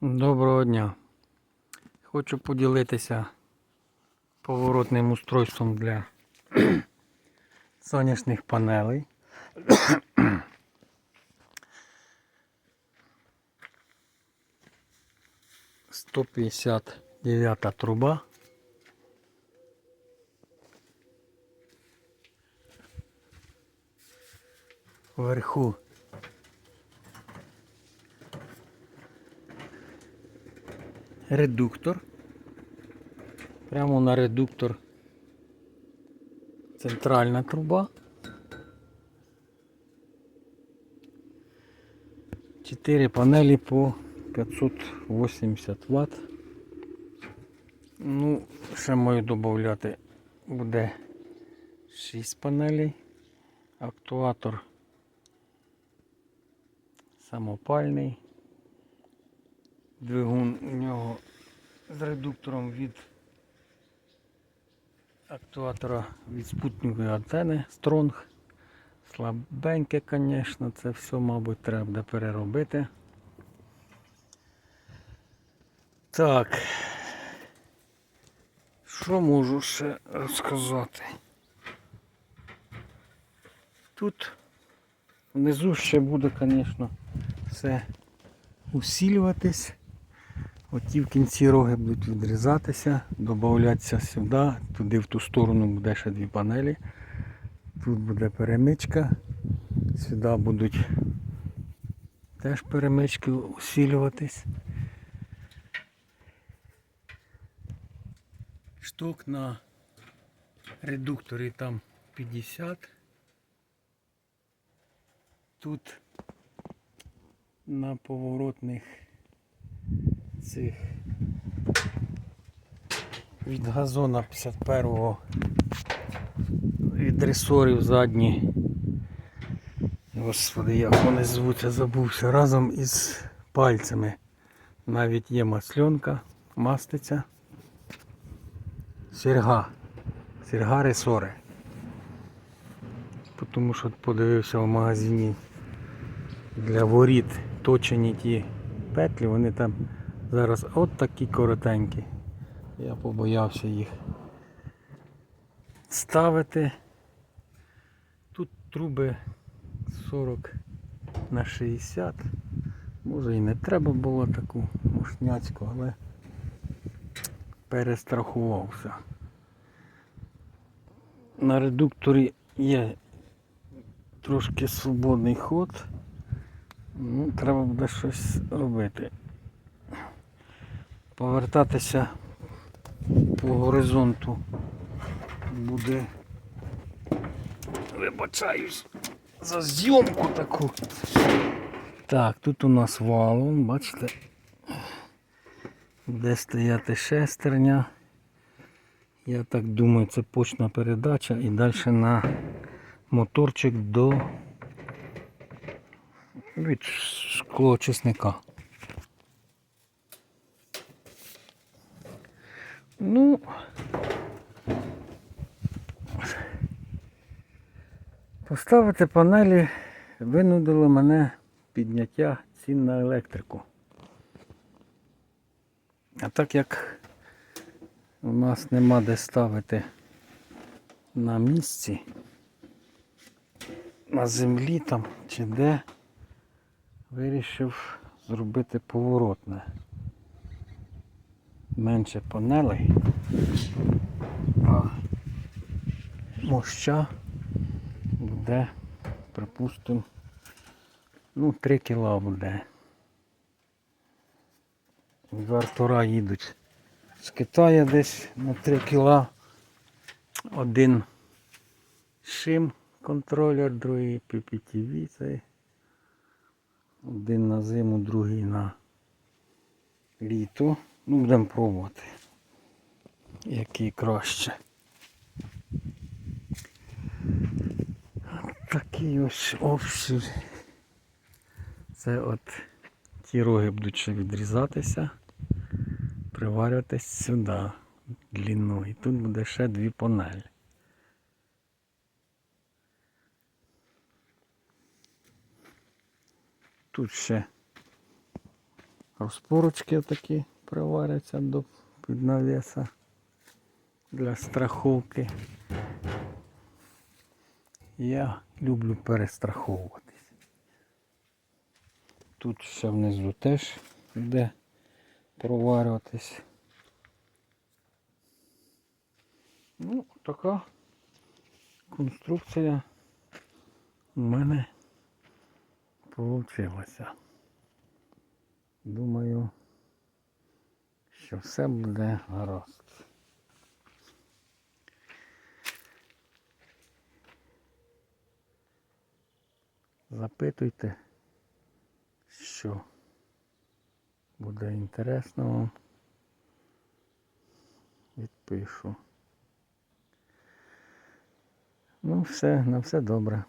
Доброго дня. Хочу поділитися поворотним устройством для сонячних панелей. Сто п'ятдесят дев'ята труба. Вверху редуктор. Прямо на редуктор центральна труба. 4 панелі по 580 Вт. Ну, ще маю додати буде 6 панелей. Актуатор самопальний. Двигун у нього з редуктором від актуатора від спутникової антени Strong. Слабеньке, звісно, це все, мабуть, треба переробити. Так. Що можу ще розказати? Тут внизу ще буде, звісно, все усилюватись. Оті в кінці роги будуть відрізатися, додатися сюди, туди в ту сторону буде ще дві панелі. Тут буде перемичка, сюди будуть теж перемички усилюватись. Шток на редукторі там 50. Тут на поворотних цих від газона 51-го від ресорів задні. Господи, як вони звуться, забувся. Разом із пальцями. Навіть є масльонка, мастиця. Серга. Серга ресори. Тому що подивився в магазині для воріт точені ті петлі, вони там зараз от такі коротенькі. Я побоявся їх ставити. Тут труби 40 на 60. Може і не треба було таку мушняцьку, але перестрахувався. На редукторі є трошки свободний ход. Ну, треба буде щось робити. Повертатися по горизонту буде. Вибачаюсь за зйомку таку. Так, тут у нас валун, бачите, де стояти шестерня. Я так думаю, це почна передача і далі на моторчик до від шклоочисника. Ну, поставити панелі винудило мене підняття цін на електрику. А так як у нас нема де ставити на місці, на землі там чи де, вирішив зробити поворотне. Менше панелей, а моща буде, припустимо, ну 3 кіла буде. Вартора їдуть з Китаю десь на 3 кіла. Один шим контролер, другий PPTV цей. Один на зиму, другий на літо. Ну, будемо пробувати. Який краще. Такий ось обшир. Це от ті роги будуть ще відрізатися, приварюватись сюди длину. І тут буде ще дві панелі. Тут ще Розпорочки такі приваряться до під навіса для страховки. Я люблю перестраховуватись. Тут ще внизу теж буде проварюватись. Ну, така конструкція у мене получилася. Думаю, що все буде гаразд. Запитуйте, що буде інтересно вам. Відпишу. Ну, все, на все добре.